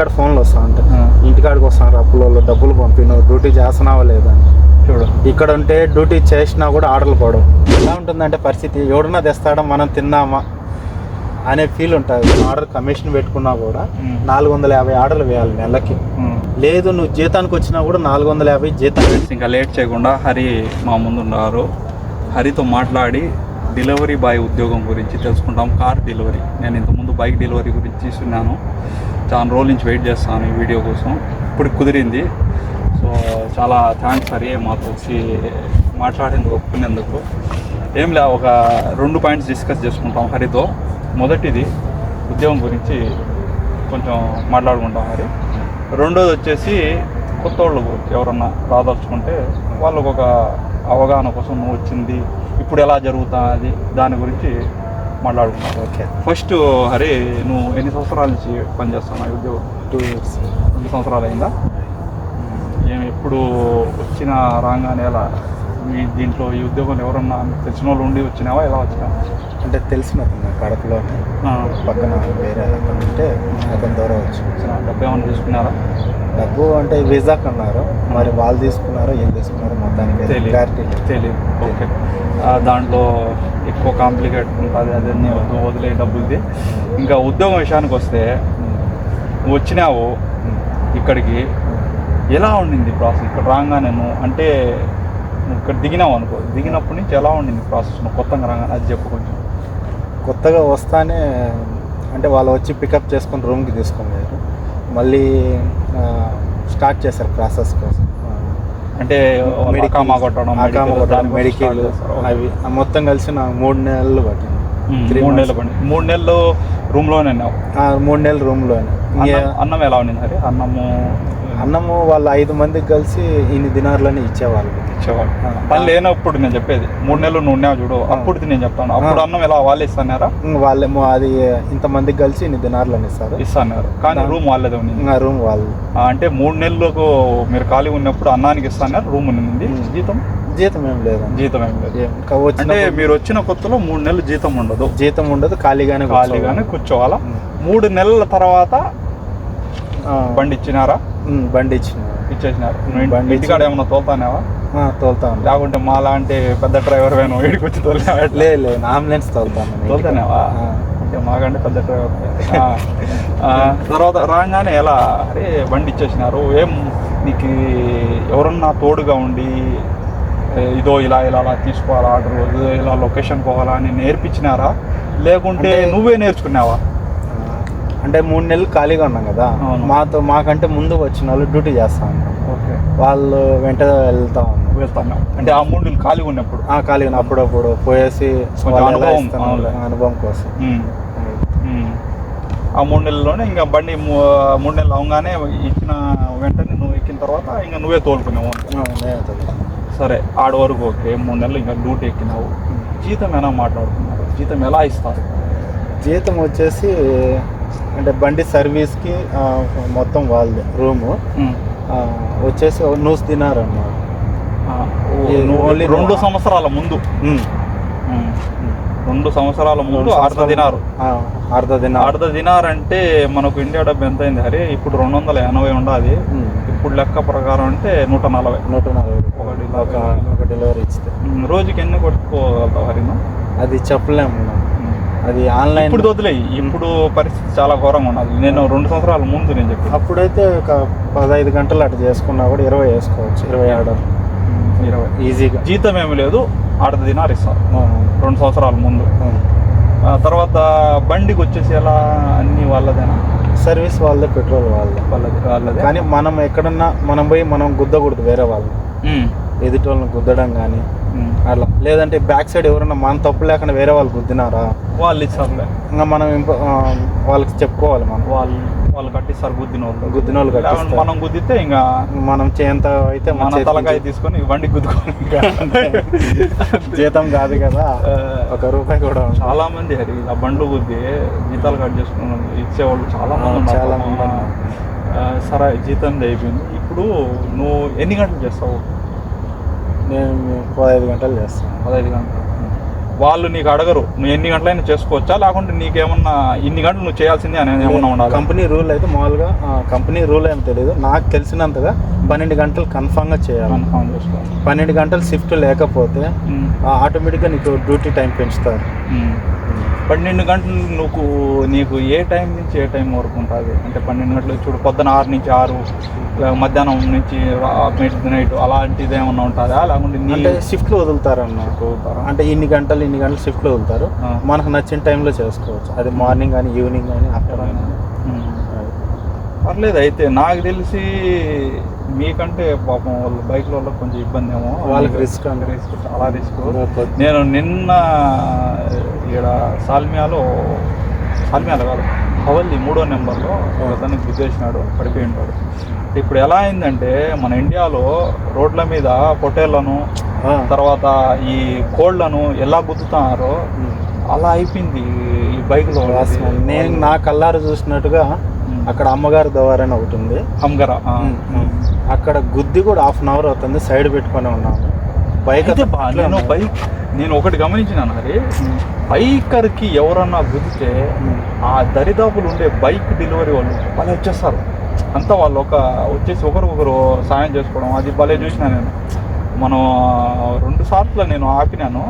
ఇంటికాడ ఫోన్లు వస్తా ఉంటాయి. ఇంటికాడికి వస్తాను అప్పులో డబ్బులు పంపి నువ్వు డ్యూటీ చేస్తున్నావా లేదా. చూడు. ఇక్కడ ఉంటే డ్యూటీ చేసినా కూడా ఆర్డర్లు పడవు. ఎలా ఉంటుందంటే పరిస్థితి ఎవడన్నా తెస్తాడా మనం తిందామా అనే ఫీల్ ఉంటుంది. ఆర్డర్ కమిషన్ పెట్టుకున్నా కూడా. నాలుగు వందల యాభై ఆర్డర్లు వేయాలి నెలకి. లేదు నువ్వు జీతానికి వచ్చినా కూడా నాలుగు వందల యాభై జీతం ఇంకా లేట్ చేయకుండా హరి మా ముందు ఉన్నారు హరితో మాట్లాడి డెలివరీ బాయ్ ఉద్యోగం గురించి తెలుసుకుంటాం. Car delivery. నేను ఇంతకుముందు బైక్ డెలివరీ గురించి తీసుకున్నాను చాలా రోజుల నుంచి వెయిట్ చేస్తాను ఈ వీడియో కోసం. ఇప్పుడు కుదిరింది. సో చాలా థ్యాంక్స్ హరి మాకు వచ్చి మాట్లాడేందుకు ఒప్పుకునేందుకు. ఏం లే ఒక రెండు పాయింట్స్ డిస్కస్ చేసుకుంటాం హరితో. మొదటిది ఉద్యోగం గురించి కొంచెం మాట్లాడుకుంటాం హరి. రెండోది వచ్చేసి కొత్త వాళ్ళు ఎవరన్నా రాదలుచుకుంటే వాళ్ళకు ఒక అవగాహన కోసం నువ్వు వచ్చింది ఇప్పుడు ఎలా జరుగుతుంది దాని గురించి మాట్లాడుకుంటాం ఓకే ఫస్ట్ హరి నువ్వు ఎన్ని సంవత్సరాల నుంచి పనిచేస్తున్నావు? ఉద్యోగం? టూ ఇయర్స్ రెండు సంవత్సరాలు అయిందా? ఏం ఎప్పుడు వచ్చిన రాగానే ఎలా మీ దీంట్లో ఈ ఉద్యోగంలో ఎవరన్నా తెలిసిన వాళ్ళు ఉండి వచ్చినావా? ఎలా వచ్చినావా అంటే తెలిసిన కడపలో పక్కన వేరే అతను ఉంటే అతని ద్వారా వచ్చి వచ్చిన డబ్బు ఏమైనా తీసుకున్నారా? డబ్బు అంటే వీసాకి అన్నారు. మరి వాళ్ళు తీసుకున్నారో ఏం తీసుకున్నారో మొత్తానికి. క్లారిటీ తెలియదు ఓకే. దాంట్లో ఎక్కువ కాంప్లికేట్ ఉంటుంది. అదన్నీ వద్దు వదిలే డబ్బులది. ఇంకా ఉద్యోగం విషయానికి వస్తే వచ్చినావు ఇక్కడికి ఎలా ఉండింది ప్రాసెస్ ఇక్కడ రాగానే నువ్వు అంటే ఇక్కడ దిగినావు అనుకో. దిగినప్పటి నుంచి ఎలా ఉండింది ప్రాసెస్ కొత్తగా రాగానే అది చెప్పు కొంచెం. కొత్తగా వస్తానే అంటే వాళ్ళు వచ్చి పికప్ చేసుకొని రూమ్కి తీసుకొని పోయారు. మళ్ళీ స్టార్ట్ చేశారు ప్రాసెస్ కోసం. అంటే కొట్టడం కొట్టడం గురించి మెడికల్. అవి మొత్తం కలిసి నాకు మూడు నెలలు పట్టింది. మూడు. నెలలు పడి మూడు నెలలు రూమ్లోనే మూడు నెలలు రూమ్లోనే అన్నం- అన్నం ఎలా ఉండింది అన్నము అన్నము వాళ్ళు ఐదు మందికి కలిసి ఇన్ని దినార్లని ఇచ్చేవాళ్ళు. ఇచ్చేవాళ్ళు. పని లేనప్పుడు నేను చెప్పేది మూడు నెలలు నువ్వు ఉన్నావు చూడు. అప్పుడు నేను చెప్తాను. అప్పుడు. అన్నం ఎలా వాళ్ళు ఇస్తానారా వాళ్ళేమో అది ఇంతమందికి కలిసి ఇన్ని దినార్లని ఇస్తారు. ఇస్తాన్నారు. కానీ రూమ్ వాళ్ళదే ఉంది. రూమ్ వాళ్ళు అంటే మూడు నెలలకు మీరు ఖాళీ ఉన్నప్పుడు అన్నానికి ఇస్తాన్నారు రూమ్ ఉంది. జీతం? జీతం ఏం లేదు. జీతం ఏం లేదు. అంటే మీరు వచ్చిన కొత్తలో మూడు నెలలు జీతం ఉండదు. జీతం ఉండదు ఖాళీగానే ఖాళీగానే కూర్చోవాలా. మూడు నెలల తర్వాత బండి ఇచ్చినారా? బండి ఇచ్చిన. ఇచ్చేసినారు. బండి ఇంటికాడ ఏమన్నా తోలుతానేవా? ఆ, తోలుతా ఉన్నా లేకుంటే మా లాంటి పెద్ద డ్రైవర్ వేను వీడికి వచ్చి తోలినా లేదు అంబులెన్స్ తోలుతాను. తోలుతానేవా? మాకంటే పెద్ద డ్రైవర్ తర్వాత రాగానే ఎలా? అరే బండి ఇచ్చేసినారు. ఏం నీకు ఎవరన్నా తోడుగా ఉండి ఇదో ఇలా ఇలా అలా తీసుకోవాలా ఆర్డర్ ఇదో ఇలా లొకేషన్ పోవాలా అని నేర్పించినారా? లేకుంటే నువ్వే నేర్చుకున్నావా? అంటే మూడు నెలలు ఖాళీగా ఉన్నాం కదా. మాతో మాకంటే ముందు వచ్చిన వాళ్ళు డ్యూటీ చేస్తా ఓకే. వాళ్ళు వెంట వెళ్తా ఉన్నాం వెళ్తాను అంటే ఆ మూడు నెలలు ఖాళీగా ఉన్నప్పుడు? ఆ ఖాళీగా ఉన్న అప్పుడప్పుడు పోయేసి అనుభవం, కోసం. ఆ మూడు నెలల్లోనే ఇంకా బండి మూడు నెలలు అవగానే ఇచ్చిన వెంటనే నువ్వు ఎక్కిన తర్వాత ఇంకా నువ్వే తోలుకున్నావు. సరే ఆడ వరకు ఓకే మూడు నెలలు ఇంకా డ్యూటీ ఎక్కినావు. జీతం ఎలా మాట్లాడుతున్నారు జీతం ఎలా ఇస్తారు? జీతం వచ్చేసి అంటే బండి సర్వీస్కి మొత్తం వాళ్ళది రూము. వచ్చేసి నూస్ తినారు ఓన్లీ రెండు సంవత్సరాల ముందు. రెండు సంవత్సరాల ముందు అర్ధ దినారు. అర్ధ దినారు. అర్ధ దినార్ అంటే మనకు ఇండియా డబ్బు ఎంత అయింది హరి ఇప్పుడు రెండు వందల ఎనభై ఉండాలి. ఇప్పుడు లెక్క ప్రకారం అంటే నూట నలభై. నూట నలభై ఒక డెలివరీ. ఇస్తే రోజుకి ఎన్ని కొట్టుకోగలుగుతావు హరినా? అది చెప్పలేము. అది ఆన్లైన్ ఇప్పుడు వదిలేయి ఇప్పుడు పరిస్థితి చాలా ఘోరంగా ఉన్నది. నేను రెండు సంవత్సరాల ముందు నేను చెప్పి అప్పుడైతే ఒక పదహైదు గంటలు అటు చేసుకున్నా కూడా ఇరవై వేసుకోవచ్చు ఇరవై ఆర్డర్ ఇరవై. ఈజీగా జీతం ఏమి లేదు అర్ధ దినార్ ఇస్తారు రెండు సంవత్సరాల ముందు. తర్వాత బండికి వచ్చేసి ఎలా అన్ని వాళ్ళదేనా? సర్వీస్ వాళ్ళదే పెట్రోల్ వాళ్ళదే. వాళ్ళది వాళ్ళదే. కానీ మనం ఎక్కడన్నా మనం పోయి మనం గుద్దకూడదు వేరే వాళ్ళు ఎదుటోళ్ళని గుద్దడం కానీ. అట్లా లేదంటే బ్యాక్ సైడ్ ఎవరన్నా మన తప్పు లేకుండా వేరే వాళ్ళు గుద్దినారా వాళ్ళు ఇస్తారులే ఇంకా మనం ఆ, వాళ్ళకి చెప్పుకోవాలి మనం వాళ్ళు వాళ్ళు కట్టిస్తారు గుద్దిన వాళ్ళు గుద్దిన వాళ్ళు. మనం గుద్దితే ఇంకా మనం చేంత అయితే మన తలకాయ తీసుకొని బండికి గుద్దుకోవాలి ఇంకా. జీతం కాదు కదా ఆ, ఒక రూపాయి కూడా. చాలా మంది హరి ఇలా బండ్లు గుద్ది జీతాలు కట్ చేసుకుని ఇచ్చేవాళ్ళు చాలా మంది ఆ, చాలా. మంది. ఆ, సరే జీతం అయిపోయింది ఇప్పుడు నువ్వు ఎన్ని గంటలు చేస్తావు నేను పదహైదు గంటలు చేస్తాను పదహైదు గంటలు. వాళ్ళు నీకు అడగరు. నువ్వు ఎన్ని గంటలైనా చేసుకోవచ్చా? లేకుంటే నీకేమన్నా ఇన్ని గంటలు నువ్వు చేయాల్సింది అనేది ఏమన్నా ఉండాలి? కంపెనీ రూల్ అయితే మామూలుగా కంపెనీ రూల్ ఏం తెలియదు నాకు తెలిసినంతగా పన్నెండు గంటలు కన్ఫామ్గా చేయాలి. కన్ఫర్మ్ చేసుకోవాలి. పన్నెండు గంటలు షిఫ్ట్ లేకపోతే ఆటోమేటిక్గా నీకు డ్యూటీ టైం పెంచుతారు. పన్నెండు గంటలు నువ్వు నీకు ఏ టైం నుంచి ఏ టైం వరకు ఉంటుంది? అంటే పన్నెండు గంటలు చూడు పొద్దున ఆరు నుంచి ఆరు మధ్యాహ్నం నుంచి మిడ్ నైట్ అలాంటిది ఏమన్నా ఉంటుందా? లేకుంటే అంటే షిఫ్ట్లు వదులుతారు అన్నమాట అంటే ఇన్ని గంటలు ఇన్ని గంటలు షిఫ్ట్లు వదులుతారు. మనకు నచ్చిన టైంలో చేసుకోవచ్చు. అది మార్నింగ్ కానీ ఈవినింగ్ కానీ ఆఫ్టర్నూన్ కానీ. పర్లేదు అయితే నాకు తెలిసి మీకంటే పాపం వాళ్ళు బైక్ల వల్ల కొంచెం ఇబ్బంది ఏమో. వాళ్ళకి risk అండి. రిస్క్ చాలా రిస్క్ నేను నిన్న ఇక్కడ సాల్మియాలో సాల్మియాలో కాదు హవల్లి మూడో నెంబర్లో దానికి గుద్దేసినాడు పడిపోయి ఉంటాడు ఇప్పుడు ఎలా అయిందంటే మన ఇండియాలో రోడ్ల మీద పొట్టేళ్ళను ఆ. తర్వాత ఈ కోళ్ళను ఎలా గుద్దుతున్నారో. అలా అయిపోయింది ఈ బైక్లో. నేను నా కల్లారు చూసినట్టుగా. అక్కడ అమ్మగారి దవార్ అని ఒకటి ఉంది హంగరా ఆ. అక్కడ గుద్ది కూడా హాఫ్ అన్ అవర్ అవుతుంది సైడ్ పెట్టుకొని ఉన్నాము బైక్ అయితే నేను. బైక్ నేను ఒకటి గమనించినాను హరి. బైకర్కి ఎవరన్నా గుద్దితే ఉమ్. ఆ దరిదాపులు ఉండే బైక్ డెలివరీ వాళ్ళు భలే వచ్చేస్తారు అంతా వాళ్ళు ఒక వచ్చేసి ఒకరికొకరు సాయం చేసుకోవడం అది భలే చూసిన నేను. మనం రెండు సార్లు నేను ఆపినాను.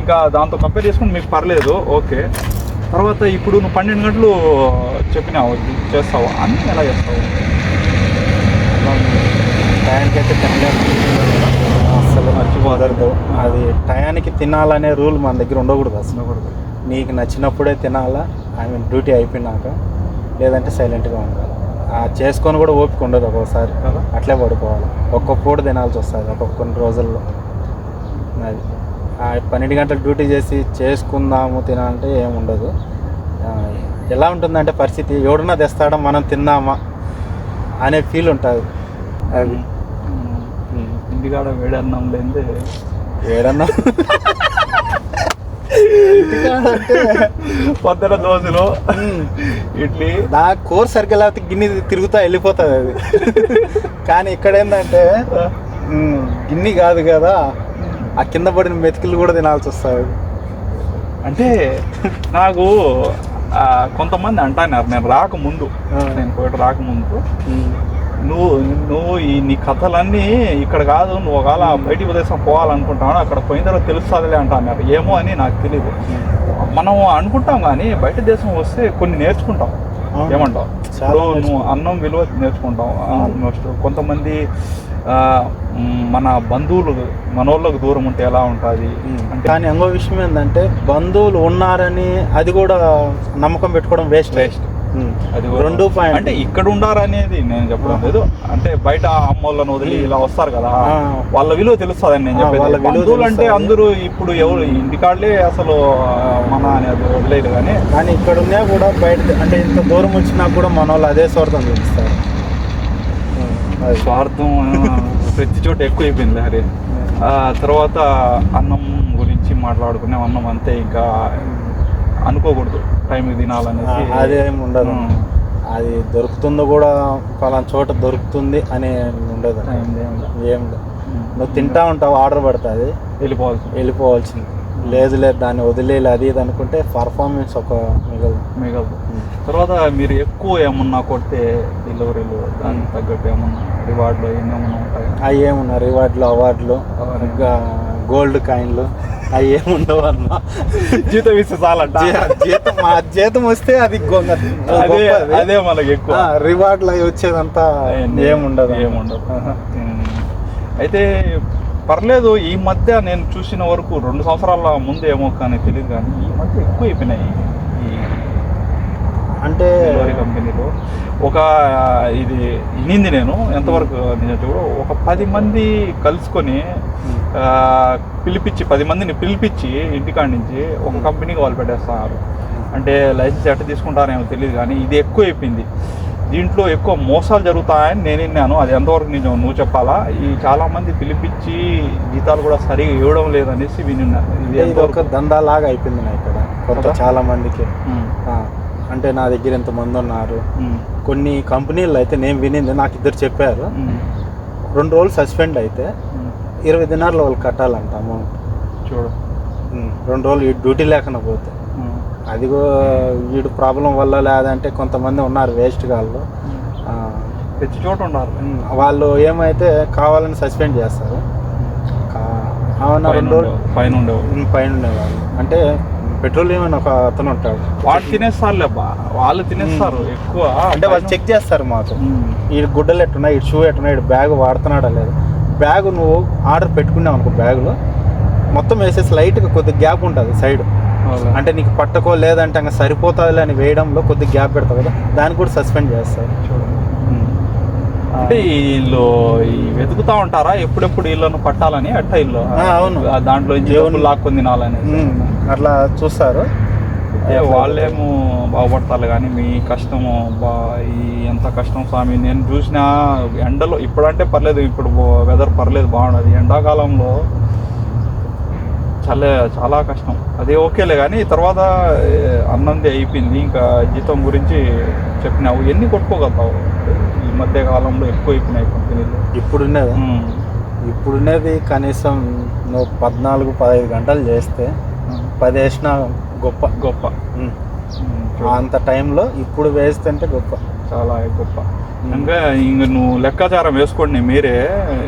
ఇంకా దాంతో కంపేర్ చేసుకుని మీకు పర్లేదు ఓకే. తర్వాత ఇప్పుడు నువ్వు పన్నెండు గంటలు చెప్పినావు చేస్తావు? అన్నీ ఎలా చేస్తావు. టయానికి అయితే అసలు మర్చిపోదరదు. అది టయానికి తినాలనే రూల్ మన దగ్గర ఉండకూడదు అసలు. నీకు నచ్చినప్పుడే తినాలా ఐ మీన్ డ్యూటీ అయిపోయినాక లేదంటే సైలెంట్గా ఉండాలి. ఆ చేసుకొని కూడా ఓపిక ఉండదు ఒక్కోసారి? అట్లే పడిపోవాలి. ఒక్కొక్క పూట తినాల్సి వస్తుంది ఒక్కొక్క కొన్ని రోజుల్లో. అది. ఆ పన్నెండు గంటలకు డ్యూటీ చేసి చేసుకుందాము తినాలంటే ఏమి ఉండదు. ఎలా ఉంటుందంటే పరిస్థితి ఎవడన్నా తెస్తాడా మనం తిందామా అనే ఫీల్ ఉంటుంది. అది. ఇంటికాడ వేడి అన్నం లేదే ఏడన్నా అంటే పొద్దున దోశలు ఇడ్లీ. నా కోర్ సర్కిల్ అయితే గిన్నె తిరుగుతా వెళ్ళిపోతుంది అది. కానీ ఇక్కడ ఏంటంటే గిన్నె కాదు కదా ఆ కింద పడిన మెతుకులు కూడా తినాల్సి వస్తుంది. అంటే నాకు కొంతమంది అంటున్నారు నేను రాకముందు. నేను పోయి రాకముందు. నువ్వు నువ్వు ఈ నీ కథలన్నీ ఇక్కడ కాదు నువ్వు ఒకవేళ బయటికి ప్రదేశం పోవాలనుకుంటావు అక్కడ పోయిన తర్వాత తెలుస్తుందిలే అంటున్నారు. ఏమో అని నాకు తెలియదు మనం అనుకుంటాం కానీ బయట దేశం వస్తే కొన్ని నేర్చుకుంటాం. ఏమంటావు? ఇప్పుడు నువ్వు. అన్నం విలువ నేర్చుకుంటాం ఆల్మోస్ట్ కొంతమంది మన బంధువులు మనోళ్ళకు దూరం ఉంటే ఎలా ఉంటుంది? కానీ ఇంకో విషయం ఏంటంటే బంధువులు ఉన్నారని అది కూడా నమ్మకం పెట్టుకోవడం వేస్ట్ వేస్ట్ అది రెండు పాయింట్ అంటే ఇక్కడ ఉండారు అనేది నేను చెప్పడం లేదు. అంటే బయట అమ్మోళ్ళని వదిలి ఇలా వస్తారు కదా. వాళ్ళ విలువ తెలుస్తుందని నేను చెప్పేది. బంధువులు అంటే. అందరూ ఇప్పుడు ఎవరు ఇంటికాళ్ళే అసలు మన అనేది వదిలేదు కానీ కానీ ఇక్కడ ఉన్నా కూడా బయట అంటే ఇంత దూరం వచ్చినా కూడా మన వాళ్ళు అదే స్వార్థం చూపిస్తారు. అది. స్వార్థం ప్రతి చోట ఎక్కువ అయిపోయింది హరి తర్వాత అన్నం గురించి మాట్లాడుకునే అన్నం అంతే ఇంకా. అనుకోకూడదు. టైంకి తినాలనేసి. అదేం ఉండదు. అది దొరుకుతుందో కూడా పలానా చోట దొరుకుతుంది అని ఉండదు. ఏం నువ్వు తింటా ఉంటావు ఆర్డర్ పడుతుంది. వెళ్ళిపోవాల్సి వెళ్ళిపోవాల్సింది. లేదు లేదు దాన్ని వదిలేదు అది ఇది అనుకుంటే పర్ఫార్మెన్స్ ఒక మిగలదు. మిగలదు. తర్వాత మీరు ఎక్కువ ఏమన్నా కొడితే డెలివరీలు దానికి తగ్గట్టు ఏమన్నా రివార్డులు ఏమన్నా ఉంటాయి? అవి ఏమున్నా రివార్డులు అవార్డులు. ఇంకా గోల్డ్ కాయిన్లు అవి ఏముండవు అన్న. జీతం ఇస్తే చాలంట. జీతం మా జీతం వస్తే అది అదే. అదే మనకి ఎక్కువ. రివార్డులు అవి వచ్చేదంతా ఏముండదు. ఏముండదు. అయితే పర్లేదు ఈ మధ్య నేను చూసిన వరకు రెండు సంవత్సరాల ముందు ఏమో కానీ తెలియదు కానీ ఈ మధ్య ఎక్కువ అయిపోయినాయి అంటే కంపెనీలో. ఒక ఇది ఇనింది నేను ఎంతవరకు చూడు ఒక పది మంది కలుసుకొని పిలిపించి పది మందిని పిలిపించి ఇంటికాడ నుంచి ఒక కంపెనీకి వాళ్ళు పెట్టేస్తున్నారు అంటే లైసెన్స్ ఎట్ట తీసుకుంటారేమో తెలియదు కానీ ఇది ఎక్కువ అయిపోయింది. దీంట్లో ఎక్కువ మోసాలు జరుగుతాయని నేను విన్నాను. అది ఎంతవరకు నిజం నువ్వు చెప్పాలా? ఈ చాలా మంది పిలిపించి జీతాలు కూడా సరిగా ఇవ్వడం లేదనేసి వినిన్నాను ఇది ఎంతవరకు దందా లాగా అయిపోయింది నా ఇక్కడ. కదా? చాలా మందికి అంటే నా దగ్గర ఇంతమంది ఉన్నారు. కొన్ని కంపెనీలు అయితే నేను వినింది నాకు ఇద్దరు చెప్పారు. రెండు రోజులు సస్పెండ్ అయితే. ఇరవై దినాల్లో వాళ్ళు కట్టాలంట అమౌంట్. చూడు. రెండు రోజులు ఈ డ్యూటీ లేకుండా పోతే. అది వీడు ప్రాబ్లం వల్ల లేదంటే కొంతమంది ఉన్నారు వేస్ట్ గాళ్ళు ఆ, ప్రతి చోట ఉమ్, వాళ్ళు ఏమైతే కావాలని సస్పెండ్ చేస్తారు. అవునా రెండు రోజులు పైన ఉండేవాళ్ళు పైన ఉండేవాళ్ళు. అంటే పెట్రోలియం అని ఒక అతను ఉంటాడు. వాళ్ళు తినేస్తారులే అబ్బా వాళ్ళు తినేస్తారు ఎక్కువ. అంటే వాళ్ళు చెక్ చేస్తారు మాకు. ఈ గుడ్డలు ఎట్టున్నాయి ఈ షూ ఎట్టున్నాయి ఈ బ్యాగ్ వాడుతున్నాడా లేదు? బ్యాగ్ నువ్వు ఆర్డర్ పెట్టుకున్నావు అనుకో బ్యాగులో. మొత్తం వేసేసి లైట్గా కొద్ది గ్యాప్ ఉంటుంది సైడ్. అంటే నీకు పట్టకో లేదంటే ఇంకా సరిపోతుంది అని వేయడంలో కొద్ది గ్యాప్ పెడతావు కదా దాన్ని కూడా సస్పెండ్ చేస్తారు. అంటే వీళ్ళు వెతుకుతా ఉంటారా? ఎప్పుడెప్పుడు వీళ్ళను పట్టాలని? అట్ట ఇల్లు అవును. దాంట్లో జీవనులు లాక్కొని తినాలని. అట్లా చూస్తారు. వాళ్ళేమో బాగుపడతారు కానీ మీ కష్టము బా ఈ ఎంత కష్టం స్వామి నేను చూసిన ఎండలో ఇప్పుడంటే పర్లేదు ఇప్పుడు వెదర్ పర్లేదు బాగున్నది ఎండాకాలంలో చాలా చాలా కష్టం. అది ఓకేలే కానీ తర్వాత అన్నంది అయిపోయింది. ఇంకా జీతం గురించి చెప్పినావు. ఎన్ని కొట్టుకోగలుగుతావు? ఈ మధ్య కాలంలో ఎక్కువ అయిపోయినాయి కంపెనీలు. ఇప్పుడున్నది. ఇప్పుడున్నది కనీసం నువ్వు పద్నాలుగు పదహైదు గంటలు చేస్తే పది వేసినా గొప్ప. గొప్ప. అంత టైంలో ఇప్పుడు వేస్తుంటే గొప్ప. చాలా గొప్ప. ఇంకా ఇంక నువ్వు లెక్కాచారం వేసుకోండి మీరే.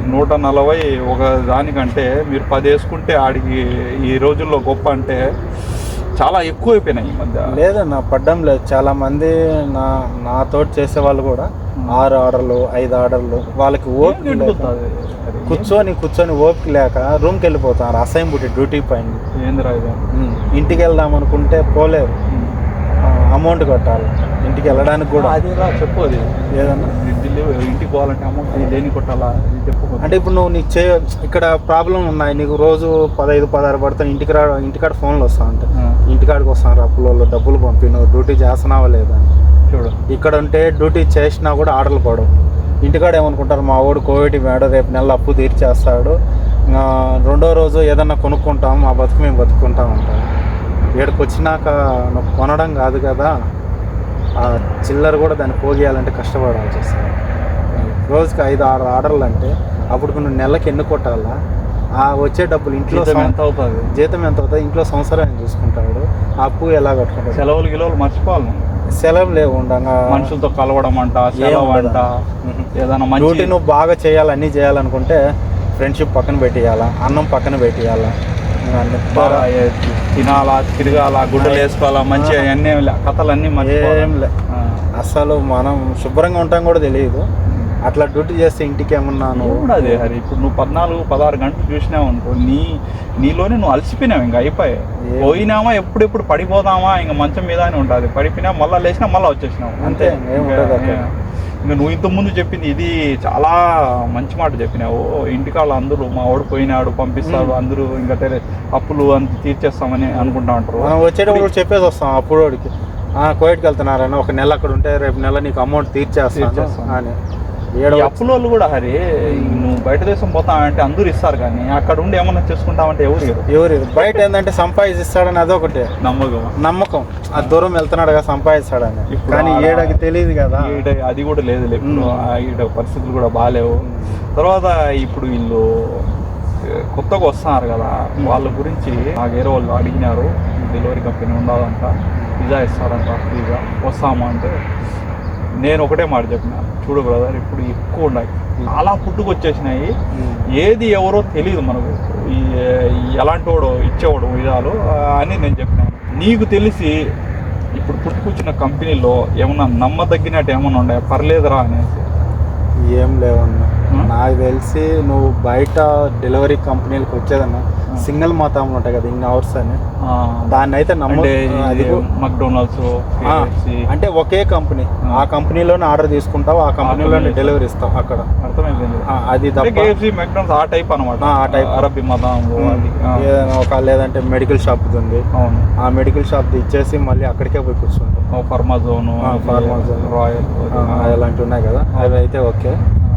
నూట నలభై ఒక దానికంటే మీరు పది వేసుకుంటే ఆడికి ఈ రోజుల్లో గొప్ప అంటే చాలా ఎక్కువ అయిపోయినాయి ఈ మధ్య. లేదన్న పడ్డం లేదు. చాలా మంది నా నాతో చేసే వాళ్ళు కూడా ఆరు ఆర్డర్లు ఐదు ఆర్డర్లు వాళ్ళకి ఓపిక లేక అది? కూర్చొని కూర్చొని ఓపిక లేక రూమ్కి వెళ్ళిపోతారు అసైన్ పుట్టి డ్యూటీ పైన. ఇంటికి వెళ్దాం అనుకుంటే పోలేరు. అమౌంట్ కట్టాలి. ఇంటికి వెళ్ళడానికి కూడా అదేరా చెప్పు అది. ఏదన్నా? ఇంటికి పోవాలంటే అమౌంట్ దేని కొట్టాలా? చెప్పు. అంటే ఇప్పుడు నువ్వు నీకు చే ఇక్కడ ప్రాబ్లం ఉన్నాయి. నీకు రోజు పదహైదు పదహారు పడతాను ఇంటికి రా ఇంటికాడ ఫోన్లు వస్తా ఉంటాయి ఆ, ఇంటికాడికి వస్తాను రా అప్పులలో డబ్బులు పంపి నువ్వు డ్యూటీ చేస్తున్నావా లేదా. చూడు. ఇక్కడ ఉంటే డ్యూటీ చేసినా కూడా ఆర్డర్లు పడవు. ఇంటికాడ ఏమనుకుంటారు? మా వాడు కోవిడ్ మేడ రేపు నెల అప్పు తీర్చేస్తాడు. రెండో రోజు ఏదన్నా కొనుక్కుంటాం మా బతుకు మేము బతుకుంటాం అంటాం ఇక్కడికి వచ్చినాక నువ్వు కొనడం కాదు కదా. ఆ చిల్లర కూడా దాన్ని పోగేయాలంటే కష్టపడాల్సి వస్తుంది. రోజుకి ఐదు ఆరు ఆర్డర్లు అంటే అప్పుడు నువ్వు నెలకి ఎన్ని కొట్టాలా? ఆ వచ్చే డబ్బులు ఇంట్లో ఎంత అవుతుంది? జీతం ఎంత అవుతుంది? ఇంట్లో సంవత్సరం ఏం చూసుకుంటాడు. ఆ అప్పు ఎలా కట్టుకుంటాడు? సెలవులు గిలవులు మర్చిపోవాలి. సెలవు లేవు ఉండగా. మనుషులతో కలవడం అంట సెలవు. అంట. ఏదైనా డ్యూటీ నువ్వు బాగా చేయాలి అన్నీ చేయాలనుకుంటే ఫ్రెండ్షిప్ పక్కన పెట్టేయాలా అన్నం పక్కన పెట్టేయాలా? తినాలా తిరగాలా గుడ్డలు వేసుకోవాలా మంచి అన్ని కథలు అన్ని ఏం లే. అసలు మనం శుభ్రంగా ఉంటాం కూడా తెలియదు. అట్లా డ్యూటీ చేస్తే ఇంటికి ఏమన్నా నువ్వు అదే హరి ఇప్పుడు నువ్వు పద్నాలుగు పదహారు గంటలు చూసినావు అనుకో నీ నీలోనే నువ్వు అలసిపోయినావు ఇంకా అయిపోయాయి. ఏం- పోయినామా ఎప్పుడెప్పుడు పడిపోదామా ఇంకా మంచం మీద అని ఉంటుంది పడిపోయినా మళ్ళీ లేచినా మళ్ళీ వచ్చేసినావు. అంతే, ఇంకా- నువ్వు ఇంత ముందు చెప్పింది ఇది చాలా మంచి మాట చెప్పినావు. ఇంటికాళ్ళ అందరూ మా వాడు పోయినాడు పంపిస్తాడు అందరూ ఇంకా అప్పులు అంత తీర్చేస్తామని అనుకుంటా ఉంటారు. మనం వచ్చేటప్పుడు కూడా చెప్పేసి వస్తాం అప్పుడు వాడికి "ఆ, కోవిడ్కి వెళ్తున్నారని ఒక నెల అక్కడ ఉంటే రేపు నెల నీకు అమౌంట్ తీర్చేస్తాను తీర్చేస్తాను. అని. అప్పుల వాళ్ళు కూడా హరి నువ్వు బయట దేశం పోతావంటే అందరూ ఇస్తారు కానీ అక్కడ ఉండి ఏమన్నా చేసుకుంటావంటే ఎవరు. ఎవరు? బయట ఏంటంటే సంపాదిస్తాడని అదొకటి. నమ్మకం. నమ్మకం. ఆ దూరం వెళ్తున్నాడు కదా సంపాదిస్తాడని కానీ ఆ- ఏడకి తెలియదు కదా. అది కూడా లేదు. ఆ ఈడ పరిస్థితులు కూడా బాగాలేవు తర్వాత ఇప్పుడు వీళ్ళు కొత్తగా వస్తున్నారు కదా. వాళ్ళ గురించి నాకు వేరే వాళ్ళు అడిగినారు. డెలివరీ కంపెనీ ఉండాలంట. పిజ్జా ఇస్తారంట ఫ్రీగా. వస్తామా అంటే నేను ఒకటే మాట చెప్పిన. చూడు బ్రదర్ ఇప్పుడు ఎక్కువ ఉన్నాయి. చాలా పుట్టుకొచ్చేసినాయి. ఏది ఎవరో తెలియదు మనకు. ఎలాంటి వాడు ఇచ్చేవాడు విధాలు అని నేను చెప్పినాను నీకు తెలిసి ఇప్పుడు పుట్టుకొచ్చిన కంపెనీలో ఏమన్నా నమ్మదగినట్టు ఏమన్నా ఉన్నాయా పర్లేదురా అనేసి. ఏం లేవన్నా? నాకు తెలిసి నువ్వు బయట డెలివరీ కంపెనీలకు వచ్చేదన్నా. సింగిల్ మాతాములు ఉంటాయి కదా ఇన్ని అవర్స్ అని. దాన్ని అయితే మక్డొనాల్డ్స్ అంటే ఒకే కంపెనీ. ఆ. కంపెనీలోనే ఆర్డర్ తీసుకుంటావు ఆ కంపెనీలోనే డెలివరీ ఇస్తావు అక్కడ. అర్థమైంది. అది కేఎఫ్సి మెక్డొనాల్డ్స్ ఆ టైప్ అనమాట ఆ, ఆ, ఏదైనా ఒక లేదంటే మెడికల్ షాప్ ఉంది. అవును. ఆ మెడికల్ షాప్ ఇచ్చేసి మళ్ళీ అక్కడికే పోయి కూర్చుంటాం ఫర్మాజోన్ ఆ, Pharmazone. రాయల్ అలాంటివి ఉన్నాయి కదా అవి అయితే ఓకే.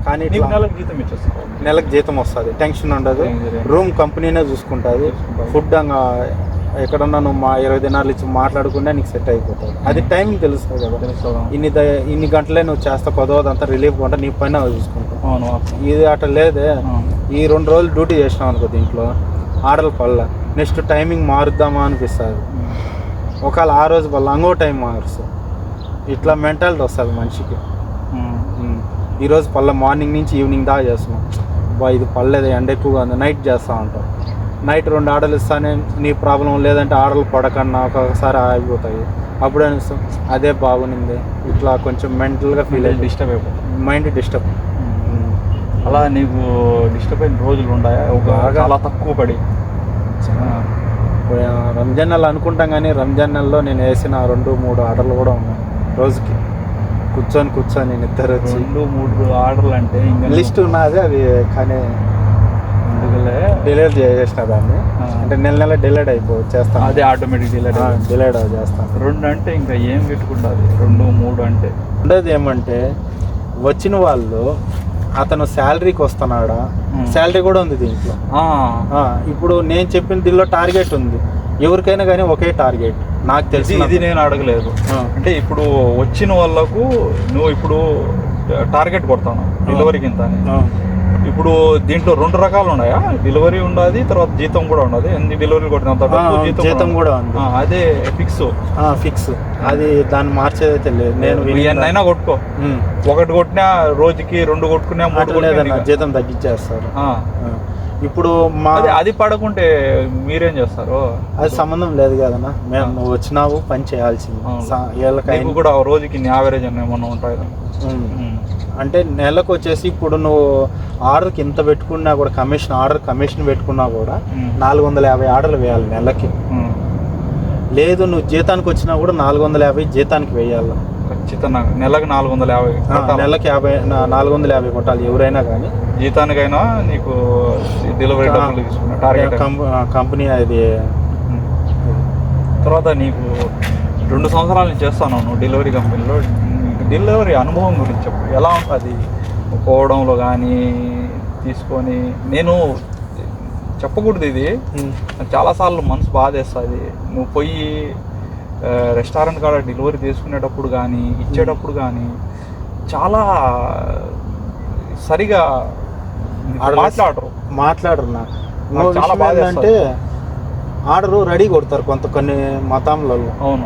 కానీ నెలకు జీతం ఇచ్చేస్తావు. నెలకు జీతం వస్తుంది. టెన్షన్ ఉండదు. రూమ్ కంపెనీనే చూసుకుంటుంది. ఫుడ్ అంగా ఎక్కడన్నా నువ్వు మా ఇరవై దినాలు ఇచ్చి మాట్లాడుకుంటే నీకు సెట్ అయిపోతుంది అది టైం తెలుస్తుంది కదా. ఇన్ని ఇన్ని గంటలే నువ్వు చేస్తా కొదవదంతా రిలీఫ్ కొంటా నీ పైన చూసుకుంటావు. ఇది అట్లా లేదే. ఈ రెండు రోజులు డ్యూటీ చేసినావు అనుకో దీంట్లో ఆర్డర్లు పడలే నెక్స్ట్ టైమింగ్ మారుద్దామా అనిపిస్తుంది. ఒకవేళ ఆ రోజు వల్ల ఇంకో టైం మారుస్తుంది. ఇట్లా మెంటాలిటీ వస్తుంది మనిషికి. ఈరోజు పళ్ళ మార్నింగ్ నుంచి ఈవినింగ్ దాకా చేస్తున్నాం. బా ఇది పర్లేదు ఎండ ఎక్కువగా ఉంది. నైట్ చేస్తూ ఉంటాం. నైట్ రెండు ఆర్డర్లు ఇస్తానే నీ ప్రాబ్లం లేదంటే ఆర్డర్లు పడకన్నా ఒక్కొక్కసారి ఆగిపోతాయి. అప్పుడు అనిపిస్తాం అదే బాగునింది ఇట్లా కొంచెం మెంటల్గా ఫీల్ అయ్యి డిస్టర్బ్ అయిపోతుంది. మైండ్ డిస్టర్బ్ అలా నీకు డిస్టర్బ్ అయిన రోజులు ఉన్నాయా ఒక. చాలా తక్కువ పడి. రంజాన్ నెల అనుకుంటాం కానీ రంజాన్ నెలలో నేను వేసిన రెండు మూడు ఆర్డర్లు కూడా ఉన్నాయి రోజుకి. కూర్చొని కూర్చొని నిద్ర వచ్చి. రెండు మూడు ఆర్డర్లు అంటే ఇంకా లిస్ట్ ఉన్నది అది కానీ డిలీట్ చేసేసిన దాన్ని. అంటే నెల నెల డిలేట్ అయిపో చేస్తాను అదే ఆటోమేటిక్ డిలేట్ డిలేట్ చేస్తాను రెండు అంటే ఇంకా ఏం పెట్టుకుంటుంది రెండు మూడు అంటే. ఉండేది ఏమంటే వచ్చిన వాళ్ళు అతను శాలరీకి వస్తున్నాడా. శాలరీ కూడా ఉంది దీంట్లో. ఇప్పుడు నేను చెప్పిన దీనిలో టార్గెట్ ఉంది. ఎవరికైనా కానీ ఒకే టార్గెట్. నాకు తెలిసి ఇది నేను అడగలేదు. అంటే ఇప్పుడు వచ్చిన వాళ్ళకు నువ్వు ఇప్పుడు టార్గెట్ కొడతాను డెలివరీకి ఇంత ఇప్పుడు దీంట్లో రెండు రకాలు ఉన్నాయా? డెలివరీ ఉండదు తర్వాత జీతం కూడా ఉండదు ఎన్ని డెలివరీ కొట్టినంత జీతం కూడా ఉంది. అదే ఫిక్స్. ఫిక్స్. అది దాన్ని మార్చేదైతే లేదు నేను ఎన్నైనా కొట్టుకో. ఒకటి కొట్టినా రోజుకి రెండు కొట్టుకున్నా మూడు జీతం తగ్గించేస్తారు. ఇప్పుడు మా అదే పడకుంటే మీరేం చేస్తారు? అది సంబంధం లేదు కదన్నా మేము నువ్వు వచ్చినావు పని చేయాల్సింది. కూడా రోజుకి యావరేజ్ అని ఏమన్నా ఉంటాయి. అంటే నెలకు వచ్చేసి ఇప్పుడు నువ్వు ఆర్డర్కి ఇంత పెట్టుకున్నా కూడా కమిషన్ ఆర్డర్ కమిషన్ పెట్టుకున్నా కూడా నాలుగు వందల యాభై ఆర్డర్లు వేయాలి నెలకి. లేదు నువ్వు జీతానికి వచ్చినా కూడా నాలుగు వందల యాభై జీతానికి వేయాలి. ఖచ్చితంగా. నెలకు నాలుగు వందల యాభై? నెలకి యాభై నాలుగు వందల యాభై కొట్టాలి ఎవరైనా కానీ. జీతానికైనా నీకు డెలివరీ డబ్బులు తీసుకున్నా టార్గెట్ కంపెనీ అది. తర్వాత నీకు రెండు సంవత్సరాల నుంచి చేస్తాను నువ్వు డెలివరీ కంపెనీలో. డెలివరీ అనుభవం గురించి చెప్పు. ఎలా ఉంటుంది? పోవడంలో కానీ తీసుకొని నేను చెప్పకూడదు ఇది. చాలాసార్లు మనసు బాధేస్తుంది. నువ్వు పోయి రెస్టారెంట్ కాడ డెలివరీ తీసుకునేటప్పుడు కానీ ఇచ్చేటప్పుడు కానీ చాలా సరిగా మాట్లాడరు. మాట్లాడరు చాలా అంటే ఆర్డర్ రెడీ కొడతారు కొంత కొన్ని మతంలలో అవును.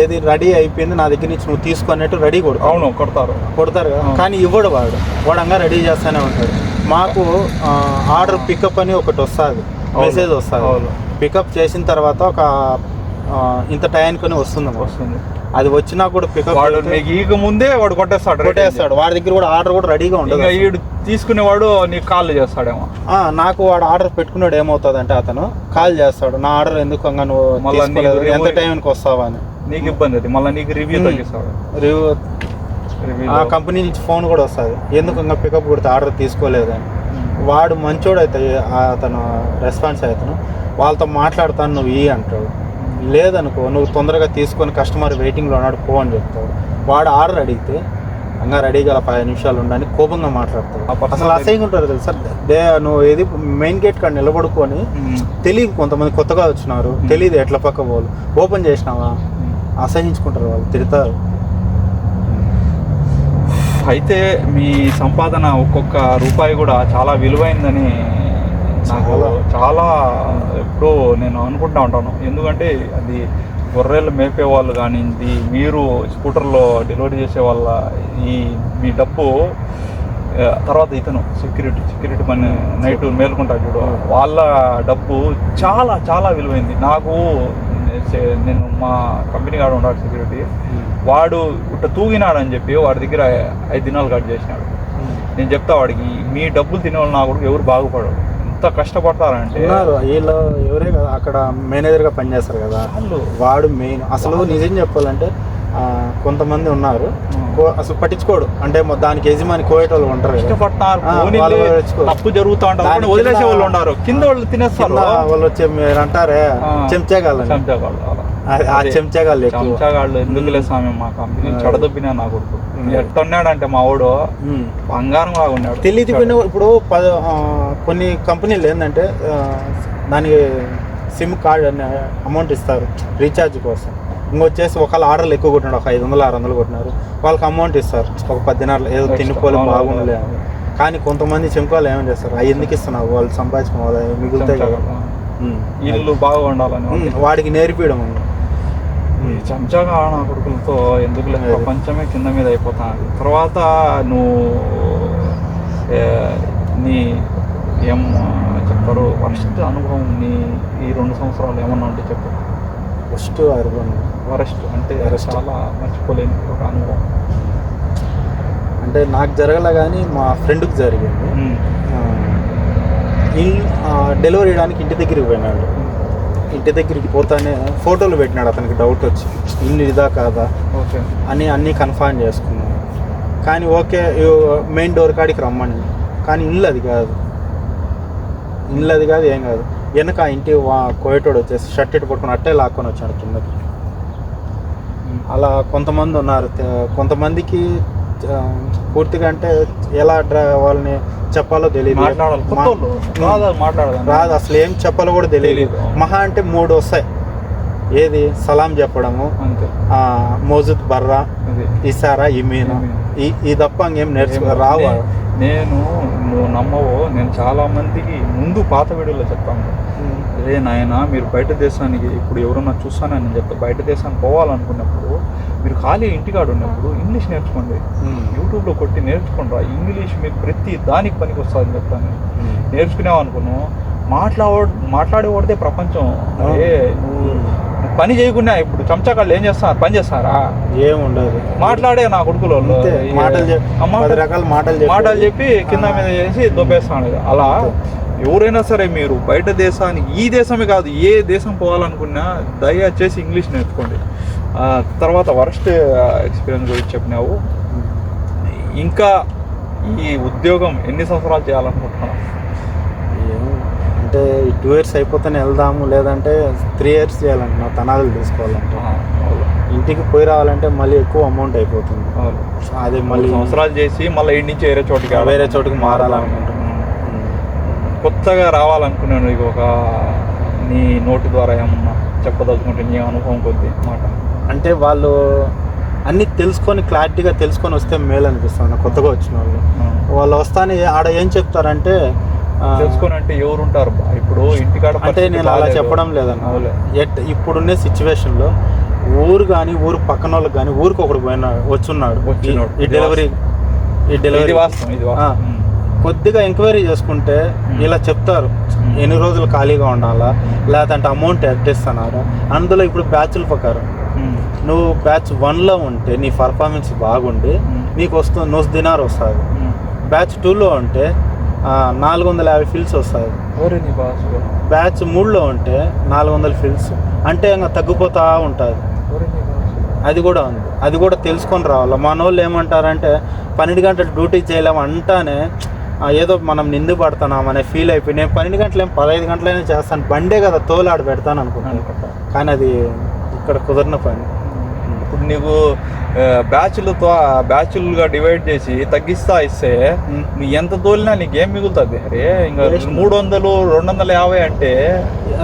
ఏది రెడీ అయిపోయింది నా దగ్గర నుంచి నువ్వు తీసుకున్నట్టు రెడీ కొడతావు అవును కొడతారు. కొడతారు కదా. కానీ ఇవ్వడు వాడు. వాడంగా రెడీ చేస్తూనే ఉంటాడు. మాకు ఆర్డర్ పికప్ అని ఒకటి వస్తుంది. మెసేజ్ వస్తుంది. అవును. పికప్ చేసిన తర్వాత ఒక ఇంత టైంకి వస్తుంది. వస్తుంది. అది వచ్చినా కూడా పికప్ వాడు నీకు ఈగ ముందే వాడు కొట్టేస్తాడు కొట్టేస్తాడు. వాడి దగ్గర కూడా ఆర్డర్ కూడా రెడీగా ఉండదు తీసుకునేవాడు నీకు కాల్ చేస్తాడేమో. ఆ, నాకు వాడు ఆర్డర్ పెట్టుకున్నాడు ఏమవుతుంది అంటే అతను కాల్ చేస్తాడు. నా ఆర్డర్ ఎందుకు అంగా నువ్వు తీసుకోలేదు? ఎంత టైంకి వస్తావా అని. నీకు ఇబ్బంది అది. మళ్ళీ నీకు రివ్యూ. తగ్గిస్తాడు. రివ్యూ ఆ కంపెనీ నుంచి ఫోన్ కూడా వస్తుంది. ఎందుకు ఇంకా పికప్ కొడితే ఆర్డర్ తీసుకోలేదని వాడు మంచోడు అయితే అతను రెస్పాన్స్ అవుతాను వాళ్ళతో మాట్లాడతాను నువ్వు ఈ అంటాడు. లేదనుకో నువ్వు తొందరగా తీసుకొని కస్టమర్ వెయిటింగ్లో ఉన్నాడు పో అని చెప్తాడు. వాడు ఆర్డర్ అడిగితే ఇంకా రెడీగా పది నిమిషాలు ఉండని కోపంగా మాట్లాడతాడు. అసలు అసహ్యంగా ఉంటారు తెలుసా? దే నువ్వు ఏది మెయిన్ గేట్ కాడ నిలబడుకొని తెలియదు కొంతమంది కొత్తగా వచ్చినారు తెలియదు ఎట్ల పక్క పోలు. ఓపెన్ చేసినావా? అసహించుకుంటారు వాళ్ళు తిడతారు. అయితే మీ సంపాదన ఒక్కొక్క రూపాయి కూడా చాలా విలువైందని నాకు చాలా. ఎప్పుడూ నేను అనుకుంటా ఉంటాను. ఎందుకంటే అది గొర్రెలు మేపే వాళ్ళు కానివ్వండి మీరు స్కూటర్లో డెలివరీ చేసే వాళ్ళ ఈ మీ డబ్బు తర్వాత ఇతను సెక్యూరిటీ సెక్యూరిటీ పని నైట్ మేలుకుంటాడు చూడు. వాళ్ళ డబ్బు చాలా చాలా విలువైంది. నాకు నేను మా కంపెనీ కాడ ఉన్నాడు సెక్యూరిటీ వాడు ఇట్ట తూగినాడని చెప్పి వాడి దగ్గర ఐదు దినాలు కట్ చేసినాడు. నేను చెప్తా వాడికి మీ డబ్బులు తినేవాళ్ళు నా కూడా ఎవరు బాగుపడరు. ఎంత కష్టపడతారంటే ఉన్నారు. వీళ్ళు ఎవరే కదా అక్కడ మేనేజర్గా పనిచేస్తారు కదా. వాళ్ళు. వాడు మెయిన్ అసలు నిజం చెప్పాలంటే కొంతమంది ఉన్నారు. అసలు పట్టించుకోడు. అంటే దానికి యజమాని కోయేటోళ్ళు ఉంటారు పట్టించుకోరు. తప్పు జరుగుతూ ఉంటారు వదిలేసే వాళ్ళు ఉన్నారు కింద వాళ్ళు తినేస్తారు. వాళ్ళు వచ్చే మీరు అంటారే చెంచాగాళ్ళు. ఆ-. చెంచాగాళ్ళు చెంచాగాళ్ళు ఎందుకులే స్వామి మా కంపెనీ. చెడదొబ్బినా నా కొడుకు. ఎట్టున్నాడంటే మా వాడు. బంగారం లాగా ఉన్నాడు. తెలియకపోయినా ఇప్పుడు కొన్ని కంపెనీలు ఏంటంటే దానికి సిమ్ కార్డ్ అనే అమౌంట్ ఇస్తారు. రీఛార్జ్ కోసం. ఇంకొచ్చేసి ఒకవేళ ఆర్డర్లు ఎక్కువ కొట్టినాడు ఒక ఐదు వందలు ఆరు వందలు కొట్టినారు. వాళ్ళకి అమౌంట్ ఇస్తారు. ఒక పది దినాలు ఏదో. తినిపోలే బాగుండలే. అని కానీ కొంతమంది చెంపాలు ఏమని చేస్తారు? అవి ఎందుకు ఇస్తున్నావు? వాళ్ళు సంపాదించుకోవాలి మిగులుతాయి కదా. ఇల్లు బాగా ఉండాలని వాడికి నేర్పియడం ఈ చెంచాగా నా కొడుకులతో ఎందుకులే అదే. ప్రపంచమే కింద మీద అయిపోతాను తర్వాత నువ్వు నీ ఏం చెప్తారు వరస్ట్ అనుభవం నీ ఈ రెండు సంవత్సరాలు ఏమన్నా ఉంటే చెప్పు. ఫస్ట్ అర్బన్ వరస్ట్ అంటే. చాలా మర్చిపోలేని ఒక అనుభవం. అంటే నాకు జరగలే కానీ మా ఫ్రెండ్కి జరిగింది. డెలివరీ ఇవ్వడానికి ఇంటి దగ్గరికి పోయినాడు. ఇంటి దగ్గరికి పోతానే ఫోటోలు పెట్టినాడు అతనికి డౌట్ వచ్చి. ఇల్లు ఇదా కాదా? ఓకే. అని అన్నీ కన్ఫర్మ్ చేసుకున్నాడు కానీ ఓకే మెయిన్ డోర్ కాడికి రమ్మని. కానీ ఇల్లు అది కాదు. ఇల్లు అది కాదు ఏం కాదు. వెనక ఇంటి వా కోయటోడు వచ్చేసి షర్ట్ ఇటు పట్టుకుని అట్టే లాక్కొని వచ్చాడు కిందకి. అలా కొంతమంది ఉన్నారు. కొంతమందికి పూర్తిగా అంటే ఎలా వాళ్ళని చెప్పాలో తెలియదు. రాదా అసలు ఏం చెప్పాలో కూడా తెలియదు. మహా అంటే మూడు వస్తాయి. ఏది? సలాం చెప్పడము. మోజుద్ బర్రా ఇసారా ఇమీనా. ఈ ఈ తప్ప ఇంకేం నేర్చుకో రావు? నేను నువ్వు నమ్మవో నేను చాలా మందికి ముందు పాత వీడియోలో చెప్తాను. అదే నాయన మీరు బయట దేశానికి ఇప్పుడు ఎవరన్నా చూస్తానని చెప్తా బయట దేశానికి పోవాలనుకున్నప్పుడు మీరు ఖాళీ ఇంటికాడు ఉన్నప్పుడు ఇంగ్లీష్ నేర్చుకోండి. యూట్యూబ్లో కొట్టి నేర్చుకోండి ఇంగ్లీష్ మీకు ప్రతి దానికి పనికి వస్తుందని చెప్తాను. నేర్చుకునేవా అనుకున్నావు మాట్లాడ మాట్లాడేవాడితే ప్రపంచం. అరే నువ్వు నువ్వు పని చేయకుండా ఇప్పుడు చెంచాకాళ్ళు ఏం చేస్తారు పని చేస్తారా ఏముండదు మాట్లాడే నా కొడుకులో మాటలు రకాల మాటలు చెప్పి కింద మీద చేసి దొబ్బేస్తాను అలా ఎవరైనా సరే మీరు బయట దేశానికి ఈ దేశమే కాదు ఏ దేశం పోవాలనుకున్నా దయచేసి ఇంగ్లీష్ నేర్చుకోండి. తర్వాత వరస్ట్ ఎక్స్పీరియన్స్ గురించి చెప్పినావు. ఇంకా ఈ ఉద్యోగం ఎన్ని సంవత్సరాలు చేయాలనుకుంటున్నావు? అంటే ఈ టూ ఇయర్స్ అయిపోతేనే వెళ్దాము లేదంటే త్రీ ఇయర్స్ చేయాలంటున్నా తనాలు తీసుకోవాలంటే. ఇంటికి పోయి రావాలంటే మళ్ళీ ఎక్కువ అమౌంట్ అయిపోతుంది. అదే మళ్ళీ సంవత్సరాలు చేసి మళ్ళీ ఇంటి నుంచి వేరే చోటికి వేరే చోటుకి మారాలనుకుంటున్నాను కొత్తగా రావాలనుకున్నాను ఇక ఒక నీ నోటి ద్వారా ఏమన్నా చెప్పదలుచుకుంటే నీ అనుభవం కొద్ది మాట అంటే వాళ్ళు అన్నీ తెలుసుకొని క్లారిటీగా తెలుసుకొని వస్తే మేలు అనిపిస్తుంది కొత్తగా వచ్చిన వాళ్ళు వాళ్ళు వస్తానే ఆడ ఏం చెప్తారంటే తెలుసుకొని అంటే ఎవరు ఉంటారు? ఇప్పుడు ఇంటికాడ అంటే నేను అలా. చెప్పడం లేదన్న. ఎట్ ఇప్పుడున్న సిచ్యువేషన్లో ఊరు కానీ ఊరు పక్కన వాళ్ళకి కానీ ఊరికి ఒకడు పోయినా వచ్చున్నాడు. ఈ- డెలివరీ ఈ ఇది డెలివరీ వాస్తవం ఇది. కొద్దిగా ఎంక్వైరీ చేసుకుంటే ఇలా చెప్తారు. ఎన్ని రోజులు ఖాళీగా ఉండాలా? లేదంటే అమౌంట్ ఎట్టిస్తున్నారా అందులో ఇప్పుడు బ్యాచ్ల ప్రకారం. ఉమ్. నువ్వు బ్యాచ్ వన్లో ఉంటే నీ పర్ఫార్మెన్స్ బాగుండి. నీకు వస్తుంది నూస్ దినార్ వస్తుంది. బ్యాచ్ టూలో ఉంటే నాలుగు వందల యాభై ఫిల్స్ వస్తుంది బ్యాచ్ మూడులో ఉంటే నాలుగు వందల ఫిల్స్ అంటే ఇంకా తగ్గిపోతా ఉంటుంది. అది కూడా ఉంది. అది కూడా తెలుసుకొని రావాలి? మన వాళ్ళు ఏమంటారంటే పన్నెండు గంటలు డ్యూటీ చేయలేము అంటానే ఏదో మనం నిందు పడుతున్నాం అనే ఫీల్ అయిపోయి నేను పన్నెండు గంటలు పదహైదు గంటలైనా చేస్తాను. బండే కదా తోలు ఆడ పెడతాను అనుకుంటాను. అనుకుంటా. కానీ అది ఇక్కడ కుదరిన పని. ఇప్పుడు నీకు బ్యాచ్లతో బ్యాచ్లుగా డివైడ్ చేసి తగ్గిస్తా ఇస్తే ఎంత తోలినా నీకేం మిగులుతుంది? అరే ఇంకా. మూడు వందలు రెండు వందల యాభై అంటే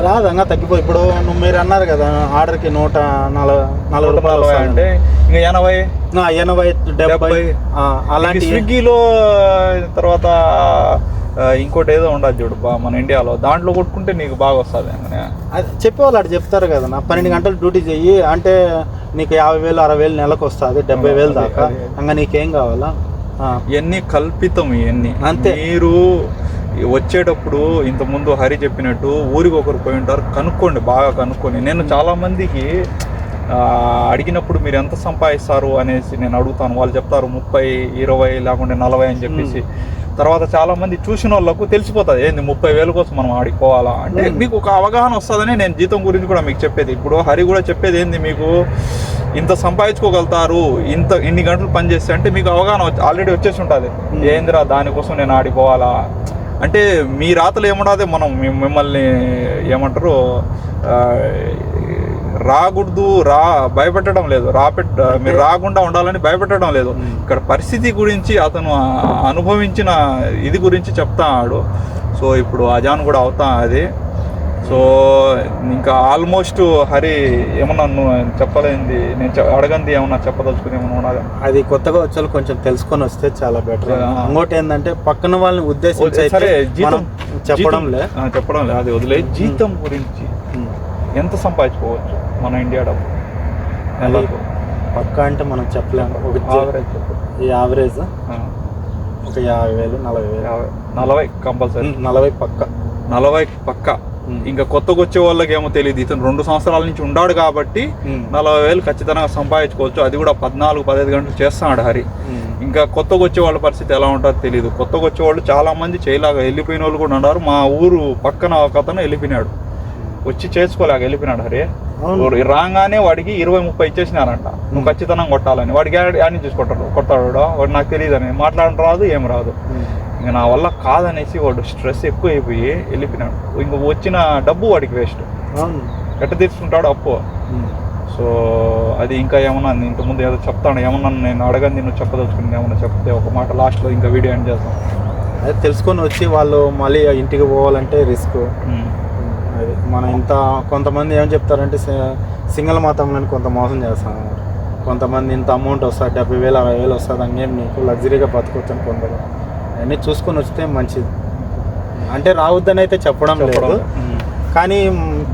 రాదు ఇంకా తగ్గిపోయి. ఇప్పుడు నువ్వు మీరు అన్నారు కదా ఆర్డర్కి నూట నలభై నలభై రూపాయలు అంటే ఇంకా ఎనభై? ఎనభై డెబ్బై అలాంటి స్విగ్గీలో తర్వాత ఇంకోటి ఏదో ఉండాలి చూడు బా మన ఇండియాలో. దాంట్లో కొట్టుకుంటే నీకు బాగా వస్తుంది చెప్పేవాళ్ళు అటు చెప్తారు కదా నా పన్నెండు గంటలు డ్యూటీ చెయ్యి అంటే నీకు యాభై వేలు అరవై వేలు నెలకు వస్తుంది డెబ్బై వేలు దాకా. ఇంకా నీకేం కావాలా? ఇవన్నీ కల్పితం ఇవన్నీ అంతే. మీరు వచ్చేటప్పుడు ఇంతకుముందు హరి చెప్పినట్టు ఊరికి ఒకరు పోయి ఉంటారు కనుక్కోండి బాగా కనుక్కోండి నేను చాలామందికి అడిగినప్పుడు మీరు ఎంత సంపాదిస్తారు అనేసి నేను అడుగుతాను. వాళ్ళు చెప్తారు ముప్పై ఇరవై లేకుంటే నలభై అని చెప్పేసి. తర్వాత చాలా మంది చూసిన వాళ్ళకు తెలిసిపోతుంది. ఏంది ముప్పై వేల కోసం మనం ఆడికి పోవాలా అంటే. మీకు ఒక అవగాహన వస్తుందని నేను జీతం గురించి కూడా మీకు చెప్పేది. ఇప్పుడు హరి కూడా చెప్పేది ఏంది మీకు? ఇంత సంపాదించుకోగలుగుతారు ఇంత ఇన్ని గంటలు పని చేస్తే అంటే మీకు అవగాహన ఆల్రెడీ వచ్చేసి ఉంటుంది. ఏందిరా దానికోసం నేను ఆడిపోవాలా అంటే మీ రాతలు ఏముండదే మనం మిమ్- మిమ్మల్ని ఏమంటారు రాకూడదు రా భయపెట్టడం లేదు. రాపెట్ మీరు రాకుండా ఉండాలని భయపెట్టడం లేదు. ఇక్కడ పరిస్థితి గురించి అతను అనుభవించిన ఇది గురించి చెప్తాడు. సో ఇప్పుడు అజాన్ కూడా అవుతా అది. సో ఇంకా ఆల్మోస్ట్ హరి ఏమన్నా నువ్వు చెప్పలేంది. నేను అడగంది ఏమన్నా చెప్పదలుచుకుని ఏమన్నా అది కొత్తగా వచ్చే కొంచెం తెలుసుకొని వస్తే చాలా బెటర్. ఇంకోటి ఏంటంటే పక్కన వాళ్ళని ఉద్దేశించి జీతం- ఆ, చెప్పడం లే అది వదిలే. జీతం గురించి. ఎంత సంపాదించుకోవచ్చు మన ఇండియా డబ్బు? నెలకు. పక్క అంటే మనం చెప్పలేము. ఒక ఆవరేజ్ చెప్పు యావరేజ్ ఒక యాభై వేలు నలభై వేలు. నలభై కంపల్సరీ. నలభై పక్క. నలభై పక్క. ఇంకా కొత్తగా వచ్చే వాళ్ళకి ఏమో తెలియదు ఇతను రెండు సంవత్సరాల నుంచి ఉన్నాడు కాబట్టి. నలభై వేలు ఖచ్చితంగా సంపాదించుకోవచ్చు. అది కూడా పద్నాలుగు పదహైదు గంటలు చేస్తున్నాడు హరి. ఇంకా కొత్తగా వచ్చే వాళ్ళ పరిస్థితి ఎలా ఉంటుందో తెలియదు కొత్తగా వచ్చే వాళ్ళు చాలా మంది చేయలాగా వెళ్ళిపోయిన వాళ్ళు కూడా ఉన్నారు. మా ఊరు పక్కన ఒక అతను వెళ్ళిపోయినాడు. వచ్చి చేసుకోలేక వెళ్ళిపోయినాడు హరి. రాగానే వాడికి ఇరవై ముప్పై ఇచ్చేసినారంట. నువ్వు ఖచ్చితంగా కొట్టాలని. వాడికి యాడ్ నుంచి కొట్టాడు వాడు. నాకు తెలియదు అని మాట్లాడడం రాదు ఏం రాదు. ఇంకా నా వల్ల కాదనేసి వాడు స్ట్రెస్ ఎక్కువ అయిపోయి వెళ్ళిపోయినాడు. ఇంక వచ్చిన డబ్బు వాడికి వేస్ట్. ఎట్ట తీసుకుంటాడు అప్పు. సో అది ఇంకా ఏమన్నా నేను ఇంతకుముందు ఏదో చెప్తాను. ఏమన్నా నేను అడగని నువ్వు చెప్పదలుచుకుంది ఏమన్నా చెప్తే ఒక మాట లాస్ట్లో ఇంకా వీడియో ఎండ్ చేస్తాం అదే తెలుసుకొని వచ్చి వాళ్ళు మళ్ళీ ఇంటికి పోవాలంటే రిస్క్. అది. మనం ఇంత కొంతమంది ఏం చెప్తారంటే సింగిల్ మతంలో కొంత మోసం చేస్తాం కొంతమంది ఇంత అమౌంట్ వస్తుంది డెబ్బై వేలు అరవై వేలు వస్తుంది అంగేం నీకు? లగ్జరీగా బతకొచ్చు అని కొందరు. అవన్నీ చూసుకొని వస్తే మంచిది. అంటే రావద్దని అయితే చెప్పడం లేదు. కానీ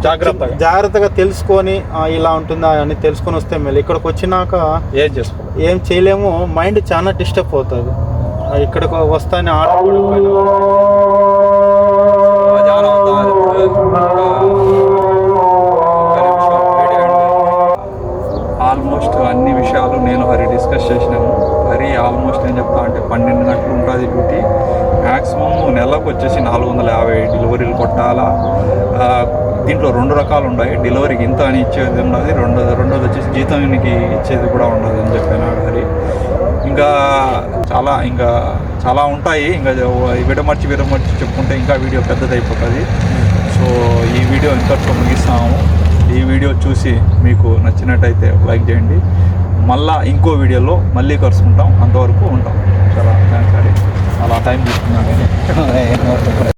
జాగ్రత్తగా. జాగ్రత్తగా తెలుసుకొని ఇలా ఉంటుందా అని తెలుసుకొని వస్తే మేలు. ఇక్కడికి వచ్చినాక ఏం చేసుకోవాలి? ఏం చేయలేము. మైండ్ చాలా డిస్టర్బ్ అవుతుంది. ఇక్కడికి వస్తానే ఆట డిస్కస్ చేసినాను హరి ఆల్మోస్ట్ ఏం చెప్తా అంటే పన్నెండు గంటలు ఉంటుంది డ్యూటీ. మ్యాక్సిమం నెలకు వచ్చేసి నాలుగు వందల యాభై డెలివరీలు కొట్టాలా. దీంట్లో రెండు రకాలు ఉన్నాయి. డెలివరీకి ఇంత అని ఇచ్చేది ఉన్నది. రెండు రెండోది వచ్చేసి జీతానికి ఇచ్చేది కూడా ఉండదు అని చెప్పాను హరి ఇంకా చాలా ఇంకా చాలా ఉంటాయి. ఇంకా విడమర్చి విడమర్చి చెప్పుకుంటే ఇంకా వీడియో పెద్దది అయిపోతుంది సో ఈ వీడియో ఇంతటితో ముగిస్తాము. ఈ వీడియో చూసి మీకు నచ్చినట్టయితే లైక్ చేయండి. మళ్ళా ఇంకో వీడియోలో మళ్ళీ కలుసుకుంటాం. అంతవరకు ఉంటాం. చాలా థ్యాంక్స్ అండి అలా టైం తీసుకున్నాను